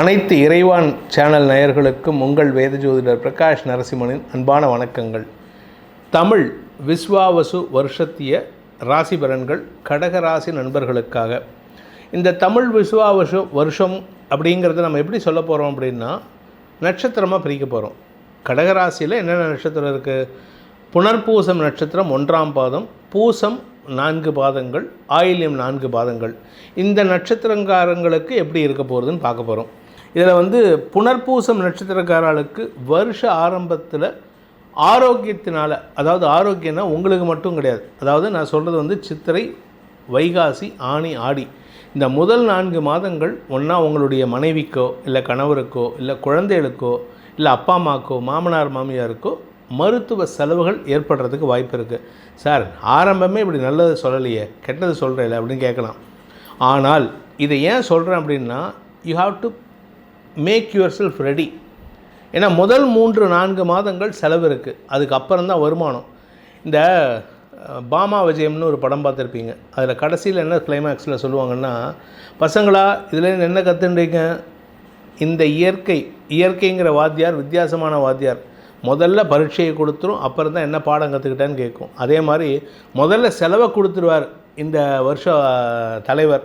அனைத்து இறைவான் சேனல் நேயர்களுக்கும் உங்கள் வேத ஜோதிடர் பிரகாஷ் நரசிம்மனின் அன்பான வணக்கங்கள். தமிழ் விஸ்வாவசு வருஷத்திய ராசி பலன்கள் கடகராசி நண்பர்களுக்காக. இந்த தமிழ் விஸ்வாவசு வருஷம் அப்படிங்கிறத நம்ம எப்படி சொல்ல போகிறோம் அப்படின்னா நட்சத்திரமாக பிரிக்க போகிறோம் கடகராசியில் என்னென்ன நட்சத்திரம் இருக்குது புனர்பூசம் நட்சத்திரம் ஒன்றாம் பாதம் பூசம் நான்கு பாதங்கள் ஆயில்யம் நான்கு பாதங்கள். இந்த நட்சத்திரங்காரங்களுக்கு எப்படி இருக்க போகிறதுன்னு பார்க்க போகிறோம் இதில் வந்து புனர்பூசம் நட்சத்திரக்காரர்களுக்கு வருஷ ஆரம்பத்தில் ஆரோக்கியத்தினால் அதாவது ஆரோக்கியம்னா உங்களுக்கு மட்டும் கிடையாது. அதாவது நான் சொல்கிறது வந்து சித்திரை வைகாசி ஆணி ஆடி. இந்த முதல் நான்கு மாதங்கள் ஒன்றா உங்களுடைய மனைவிக்கோ இல்லை கணவருக்கோ இல்லை குழந்தைகளுக்கோ இல்லை அப்பா அம்மாக்கோ மாமனார் மாமியாருக்கோ மருத்துவ செலவுகள் ஏற்படுறதுக்கு வாய்ப்பு இருக்குது சார் ஆரம்பமே இப்படி நல்லது சொல்லலையே கெட்டது சொல்கிறேன் அப்படின்னு கேட்கலாம். ஆனால் இதை ஏன் சொல்கிறேன் அப்படின்னா you have to make yourself ready ஏன்னா முதல் மூன்று நான்கு மாதங்கள் செலவு இருக்குது அதுக்கப்புறம் தான் வருமானம். இந்த பாமா விஜயம்னு ஒரு படம் பார்த்துருப்பீங்க. அதில் கடைசியில் என்ன கிளைமேக்ஸில் சொல்லுவாங்கன்னா பசங்களா இதுலேருந்து என்ன கற்றுன்றீங்க இந்த இயற்கை இயற்கைங்கிற வாத்தியார் வித்தியாசமான வாத்தியார். முதல்ல பரீட்சையை கொடுத்துரும் அப்புறம் தான் என்ன பாடம் கற்றுக்கிட்டேன்னு கேட்கும். அதே மாதிரி முதல்ல செலவை கொடுத்துருவார் இந்த வருஷ தலைவர்.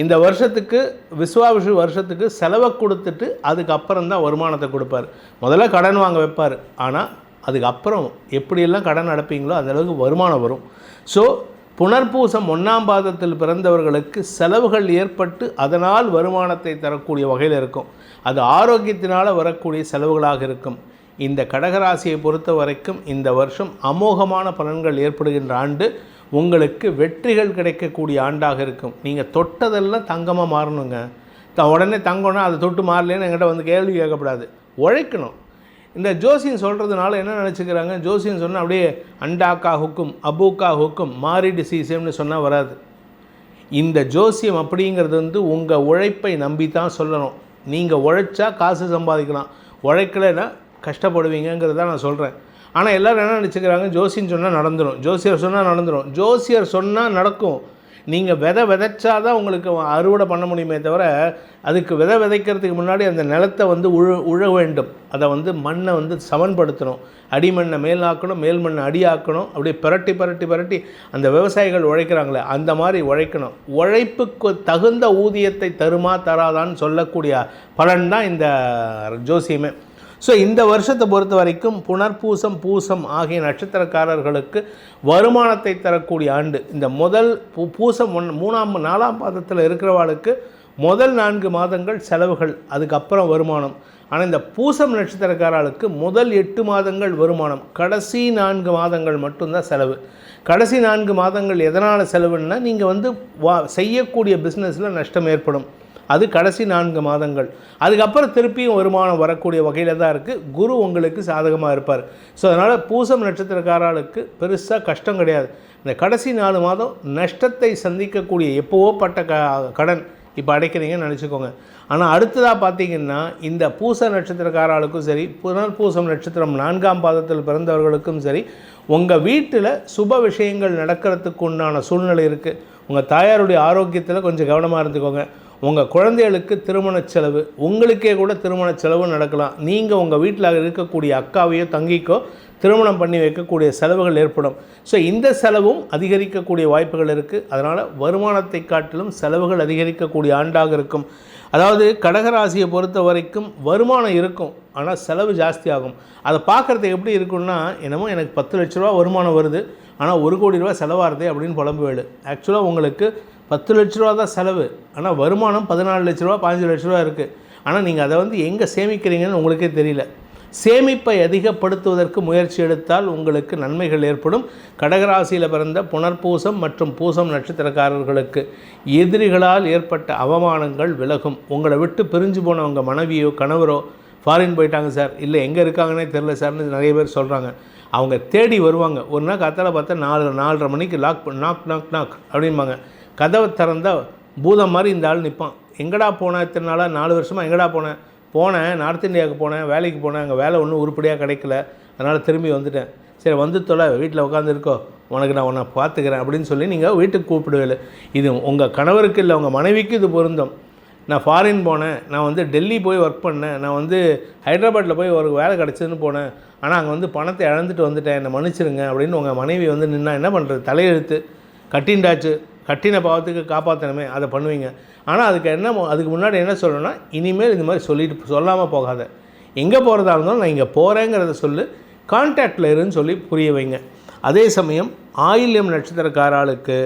இந்த வருஷத்துக்கு விஸ்வாவிஷு வருஷத்துக்கு செலவை கொடுத்துட்டு அதுக்கப்புறம் தான் வருமானத்தை கொடுப்பார். முதல்ல கடன் வாங்க வைப்பார். ஆனால் அதுக்கப்புறம் எப்படியெல்லாம் கடன் அடைப்பீங்களோ அந்தளவுக்கு வருமானம் வரும். ஸோ புனர்பூசம் ஒன்றாம் பாதத்தில் பிறந்தவர்களுக்கு செலவுகள் ஏற்பட்டு அதனால் வருமானத்தை தரக்கூடிய வகையில் இருக்கும். அது ஆரோக்கியத்தினால் வரக்கூடிய செலவுகளாக இருக்கும். இந்த கடகராசியை பொறுத்த வரைக்கும் இந்த வருஷம் அமோகமான பலன்கள் ஏற்படுகின்ற ஆண்டு. உங்களுக்கு வெற்றிகள் கிடைக்கக்கூடிய ஆண்டாக இருக்கும். நீங்கள் தொட்டதெல்லாம் தங்கமாக மாறணுங்க. த உடனே தங்கம்னா அதை தொட்டு மாறலேன்னு என்கிட்ட வந்து கேள்வி கேட்கக்கூடாது. உழைக்கணும். இந்த ஜோசியன் சொல்கிறதுனால என்ன நினச்சிக்கிறாங்க? ஜோசியன் சொன்னால் அப்படியே அண்டாக்கா ஹுக்கும் அபூக்கா ஹுக்கும் மாறி சீசம்னு சொன்னால் வராது. இந்த ஜோசியம் அப்படிங்கிறது வந்து உங்கள் உழைப்பை நம்பி தான் சொல்லணும். நீங்கள் உழைச்சா காசு சம்பாதிக்கலாம். உழைக்கலைன்னா கஷ்டப்படுவீங்கங்கிறத தான் நான் சொல்கிறேன் ஆனால் எல்லோரும் என்ன நினச்சிக்கிறாங்க? ஜோசின்னு சொன்னால் நடந்துடும் ஜோசியர் சொன்னால் நடந்துடும் ஜோசியர் சொன்னால் நடக்கும். நீங்கள் விதை விதைச்சா தான் உங்களுக்கு அறுவடை பண்ண முடியுமே தவிர அதுக்கு விதை விதைக்கிறதுக்கு முன்னாடி அந்த நிலத்தை வந்து உழ உழ வேண்டும். அதை வந்து மண்ணை வந்து சமன்படுத்தணும். அடிமண்ணை மேலாக்கணும் மேல் மண்ணை அடியாக்கணும். அப்படியே பிரட்டி பிரட்டி பிரட்டி அந்த விவசாயிகள் உழைக்கிறாங்களே அந்த மாதிரி உழைக்கணும். உழைப்புக்கு தகுந்த ஊதியத்தை தருமா தராதான்னு சொல்லக்கூடிய பலன் தான் இந்த ஜோசியமே. ஸோ இந்த வருஷத்தை பொறுத்த வரைக்கும் புனர்பூசம் பூசம் ஆகிய நட்சத்திரக்காரர்களுக்கு வருமானத்தை தரக்கூடிய ஆண்டு. இந்த முதல் பூ பூசம் ஒன் மூணாம் நாலாம் பாதத்தில் இருக்கிறவாளுக்கு முதல் நான்கு மாதங்கள் செலவுகள் அதுக்கப்புறம் வருமானம். ஆனால் இந்த பூசம் நட்சத்திரக்காரர்களுக்கு முதல் எட்டு மாதங்கள் வருமானம். கடைசி நான்கு மாதங்கள் மட்டும்தான் செலவு. கடைசி நான்கு மாதங்கள் எதனால் செலவுன்னா நீங்கள் வந்து வா செய்யக்கூடிய பிஸ்னஸில் நஷ்டம் ஏற்படும். அது கடைசி நான்கு மாதங்கள். அதுக்கப்புறம் திருப்பியும் வருமானம் வரக்கூடிய வகையில் தான் இருக்குது குரு உங்களுக்கு சாதகமாக இருப்பார். ஸோ அதனால் பூசம் நட்சத்திரக்காரர்களுக்கு பெருசாக கஷ்டம் கிடையாது. இந்த கடைசி நாலு மாதம் நஷ்டத்தை சந்திக்கக்கூடிய எப்போவோ பட்ட க கடன் இப்போ அடைக்கிறீங்கன்னு நினச்சிக்கோங்க. ஆனால் அடுத்ததாக பார்த்தீங்கன்னா இந்த பூச நட்சத்திரக்காரர்களுக்கும் சரி புனர்பூசம் நட்சத்திரம் நான்காம் பாதத்தில் பிறந்தவர்களுக்கும் சரி உங்கள் வீட்டில் சுப விஷயங்கள் நடக்கிறதுக்கு உண்டான சூழ்நிலை இருக்குது உங்கள் தாயாருடைய ஆரோக்கியத்தில் கொஞ்சம் கவனமாக இருந்துக்கோங்க. உங்கள் குழந்தைகளுக்கு திருமண செலவு உங்களுக்கே கூட திருமண செலவு நடக்கலாம். நீங்கள் உங்கள் வீட்டில் இருக்கக்கூடிய அக்காவையோ தங்கிக்கோ திருமணம் பண்ணி வைக்கக்கூடிய செலவுகள் ஏற்படும். ஸோ இந்த செலவும் அதிகரிக்கக்கூடிய வாய்ப்புகள் இருக்குது அதனால் வருமானத்தை காட்டிலும் செலவுகள் அதிகரிக்கக்கூடிய ஆண்டாக இருக்கும். அதாவது கடகராசியை பொறுத்த வரைக்கும் வருமானம் இருக்கும். ஆனால் செலவு ஜாஸ்தி ஆகும் அதை பார்க்குறது எப்படி இருக்குன்னா என்னமோ எனக்கு பத்து லட்ச ரூபா வருமானம் வருது. ஆனால் ஒரு கோடி ரூபா செலவாகிறது அப்படின்னு புலம்புவேடு ஆக்சுவலாக உங்களுக்கு பத்து லட்ச ரூபா தான் செலவு. ஆனால் வருமானம் பதினாலு லட்ச ரூபா பதினஞ்சு லட்ச ரூபா இருக்குது ஆனால் நீங்கள் அதை வந்து எங்கே சேமிக்கிறீங்கன்னு உங்களுக்கே தெரியல. சேமிப்பை அதிகப்படுத்துவதற்கு முயற்சி எடுத்தால் உங்களுக்கு நன்மைகள் ஏற்படும். கடகராசியில் பிறந்த புனர்பூசம் மற்றும் பூசம் நட்சத்திரக்காரர்களுக்கு எதிரிகளால் ஏற்பட்ட அவமானங்கள் விலகும். உங்களை விட்டு பிரிஞ்சு போன உங்கள் மனைவியோ கணவரோ ஃபாரின் போயிட்டாங்க சார் இல்லை எங்கே இருக்காங்கன்னே தெரில சார்னு நிறைய பேர் சொல்கிறாங்க அவங்க தேடி வருவாங்க. ஒரு நாள் கத்தால பார்த்தா நாலு நாலரை மணிக்கு லாக் நாக் நாக் நாக் அப்படிம்பாங்க. கதவை திறந்தால் பூதம் மாதிரி இந்த ஆள் நிற்பான் எங்கடா போனேன் இத்தனை நாளாக நாலு வருஷமாக எங்கடா போனேன் போனேன் நார்த் இந்தியாவுக்கு போனேன் வேலைக்கு போனேன். அங்கே வேலை ஒன்றும் உருப்படியாக கிடைக்கல. அதனால் திரும்பி வந்துட்டேன். சரி வந்து தொலை வீட்டில் உட்காந்துருக்கோ உனக்கு நான் உன்னை பார்த்துக்கிறேன் அப்படின்னு சொல்லி நீங்கள் வீட்டுக்கு கூப்பிடுவேல. இது உங்கள் கணவருக்கு இல்லை உங்கள் மனைவிக்கு இது பொருந்தும். நான் ஃபாரின் போனேன். நான் வந்து டெல்லி போய் ஒர்க் பண்ணேன். நான் வந்து ஹைதராபாத்தில் போய் ஒரு வேலை கிடச்சதுன்னு போனேன். ஆனால் அங்கே வந்து பணத்தை இழந்துட்டு வந்துட்டேன். என்னை மன்னிச்சிருங்க அப்படின்னு உங்கள் மனைவி வந்து நின்னா என்ன பண்ணுறது தலையெழுத்து. கட்டின்டாச்சு கட்டின பாவத்துக்கு காப்பாற்றணுமே அதை பண்ணுவீங்க. ஆனால் அதுக்கு என்ன அதுக்கு முன்னாடி என்ன சொல்லணும்னா இனிமேல் இந்த மாதிரி சொல்லிட்டு சொல்லாமல் போகாத. எங்கே போகிறதா இருந்தாலும் நான் இங்கே போகிறேங்கிறத சொல்லு. கான்டாக்டில் இருன்னு சொல்லி புரிய வைங்க. அதே சமயம் ஆயில்யம் நட்சத்திரக்காராளுக்கு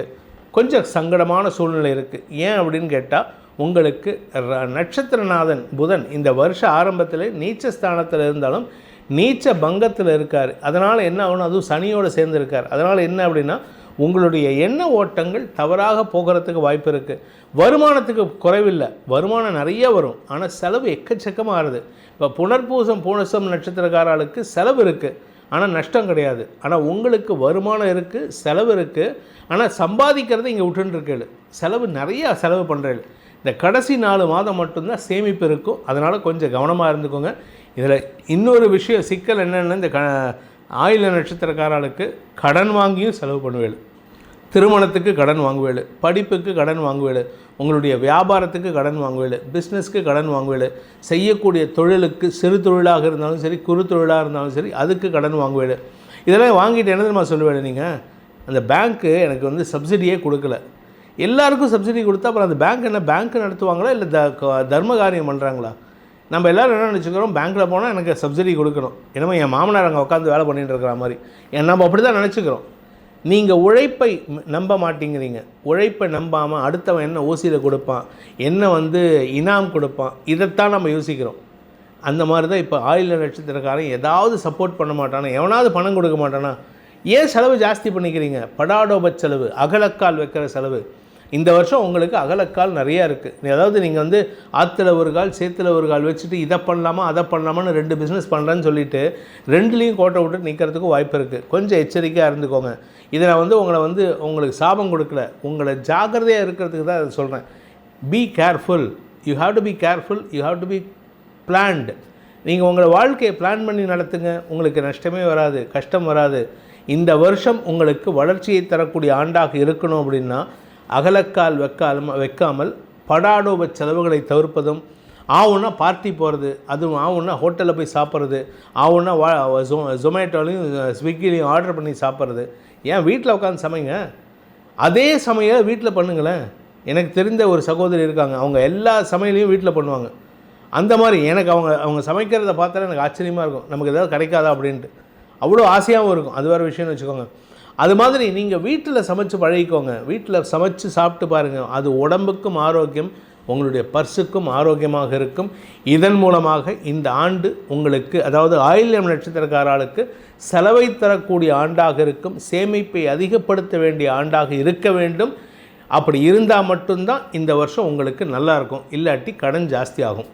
கொஞ்சம் சங்கடமான சூழ்நிலை இருக்குது ஏன் அப்படின்னு கேட்டால் உங்களுக்கு ர- நட்சத்திரநாதன் புதன் இந்த வருஷ ஆரம்பத்தில் நீச்ச ஸ்தானத்தில் இருந்தாலும் நீச்ச பங்கத்தில் இருக்கார். அதனால் என்ன ஆகணும் அதுவும் சனியோடு சேர்ந்துருக்கார். அதனால் என்ன அப்படின்னா உங்களுடைய எண்ண ஓட்டங்கள் தவறாக போகிறதுக்கு வாய்ப்பு இருக்குது வருமானத்துக்கு குறைவில்லை. வருமானம் நிறைய வரும். ஆனால் செலவு எக்கச்சக்கமாக ஆகுது இப்போ புனர்பூசம் பூனசம் நட்சத்திரக்காரர்களுக்கு செலவு இருக்குது ஆனால் நஷ்டம் கிடையாது. ஆனால் உங்களுக்கு வருமானம் இருக்குது செலவு இருக்குது ஆனால் சம்பாதிக்கிறதை இங்கே விட்டுருக்கேள் செலவு நிறையா செலவு பண்ணுறேள் இந்த கடைசி நாலு மாதம் மட்டும்தான் சேமிப்பு இருக்கும். அதனால் கொஞ்சம் கவனமாக இருந்துக்கோங்க. இதில் இன்னொரு விஷயம் சிக்கல் என்னென்னா இந்த க ஆயுள நட்சத்திரக்காரர்களுக்கு கடன் வாங்கியும் செலவு பண்ணுவேள். திருமணத்துக்கு கடன் வாங்குவேள் படிப்புக்கு கடன் வாங்குவேள் உங்களுடைய வியாபாரத்துக்கு கடன் வாங்குவேள் பிஸ்னஸ்க்கு கடன் வாங்குவேள் செய்யக்கூடிய தொழிலுக்கு சிறு தொழிலாக இருந்தாலும் சரி குறு தொழிலாக இருந்தாலும் சரி அதுக்கு கடன் வாங்குவேள். இதெல்லாம் வாங்கிட்டு என்ன தெரியுமா சொல்லுவேன் நீங்கள் அந்த பேங்க்கு எனக்கு வந்து சப்சிடியே கொடுக்கல. எல்லாருக்கும் சப்சிடி கொடுத்தா அப்புறம் அந்த பேங்க் என்ன பேங்க் நடத்துவாங்களா இல்லை த தர்ம காரியம் பண்ணுறாங்களா நம்ம எல்லோரும் என்ன நினச்சிக்கிறோம் பேங்க்கில் போனால் எனக்கு சப்சிடி கொடுக்கணும். என்னமோ என் மாமனார் அங்கே உட்காந்து வேலை பண்ணிட்டு இருக்கிற மாதிரி. நம்ம அப்படி தான் நினச்சிக்கிறோம். நீங்கள் உழைப்பை நம்ப மாட்டேங்கிறீங்க. உழைப்பை நம்பாமல் அடுத்தவன் என்ன ஓசியில் கொடுப்பான் என்ன வந்து இனாம் கொடுப்பான் இதைத்தான் நம்ம யோசிக்கிறோம். அந்த மாதிரி தான் இப்போ ஆயுள் நட்சத்திரக்காரன் ஏதாவது சப்போர்ட் பண்ண மாட்டானா எவனாவது பணம் கொடுக்க மாட்டானா? ஏன் செலவு ஜாஸ்தி பண்ணிக்கிறீங்க? படாடோபத் செலவு அகலக்கால் வைக்கிற செலவு. இந்த வருஷம் உங்களுக்கு அகலக்கால் நிறையா இருக்குது அதாவது நீங்கள் வந்து ஆற்றுல ஒரு கால் சேத்துல ஒரு கால் வச்சுட்டு இதை பண்ணலாமா அதை பண்ணலாமான்னு ரெண்டு பிஸ்னஸ் பண்ணுறேன்னு சொல்லிட்டு ரெண்டுலேயும் கோட்டை விட்டு நிற்கிறதுக்கு வாய்ப்பு இருக்குது கொஞ்சம் எச்சரிக்கையாக இருந்துக்கோங்க. இதை நான் வந்து உங்களை வந்து உங்களுக்கு சாபம் கொடுக்கல. உங்களை ஜாக்கிரதையாக இருக்கிறதுக்கு தான் அதை சொல்கிறேன் be careful you have to be careful you have to be planned நீங்கள் உங்களை வாழ்க்கையை பிளான் பண்ணி நடத்துங்க. உங்களுக்கு நஷ்டமே வராது கஷ்டம் வராது. இந்த வருஷம் உங்களுக்கு வளர்ச்சியை தரக்கூடிய ஆண்டாக இருக்கணும் அப்படின்னா அகலக்கால் வைக்காம வைக்காமல் படாடோப செலவுகளை தவிர்ப்பதும் ஆவுன்னா பார்ட்டி போகிறது அதுவும் ஆவுன்னா ஹோட்டலில் போய் சாப்பிட்றது ஆவுன்னா வா ஜொ ஜொமேட்டோலையும் ஸ்விக்கிலையும் ஆர்டர் பண்ணி சாப்பிட்றது. ஏன் வீட்டில் உட்காந்து சமைங்க? அதே சமையல் வீட்டில் பண்ணுங்களேன். எனக்கு தெரிந்த ஒரு சகோதரி இருக்காங்க. அவங்க எல்லா சமையலையும் வீட்டில் பண்ணுவாங்க. அந்த மாதிரி எனக்கு அவங்க அவங்க சமைக்கிறத பார்த்தாலே எனக்கு ஆச்சரியமாக இருக்கும். நமக்கு ஏதாவது கிடைக்காதா அப்படின்ட்டு. அவ்வளோ ஆசையாகவும் இருக்கும். அது வேறு விஷயம்னு வச்சுக்கோங்க. அது மாதிரி நீங்கள் வீட்டில் சமைச்சு பழகிக்கோங்க. வீட்டில் சமைச்சு சாப்பிட்டு பாருங்கள் அது உடம்புக்கும் ஆரோக்கியம் உங்களுடைய பர்சுக்கும் ஆரோக்கியமாக இருக்கும். இதன் மூலமாக இந்த ஆண்டு உங்களுக்கு அதாவது ஆயில்யம் நட்சத்திரக்காரர்களுக்கு செலவை தரக்கூடிய ஆண்டாக இருக்கும். சேமிப்பை அதிகப்படுத்த வேண்டிய ஆண்டாக இருக்க வேண்டும். அப்படி இருந்தால் மட்டும்தான் இந்த வருஷம் உங்களுக்கு நல்லாயிருக்கும் இல்லாட்டி கடன் ஜாஸ்தி ஆகும்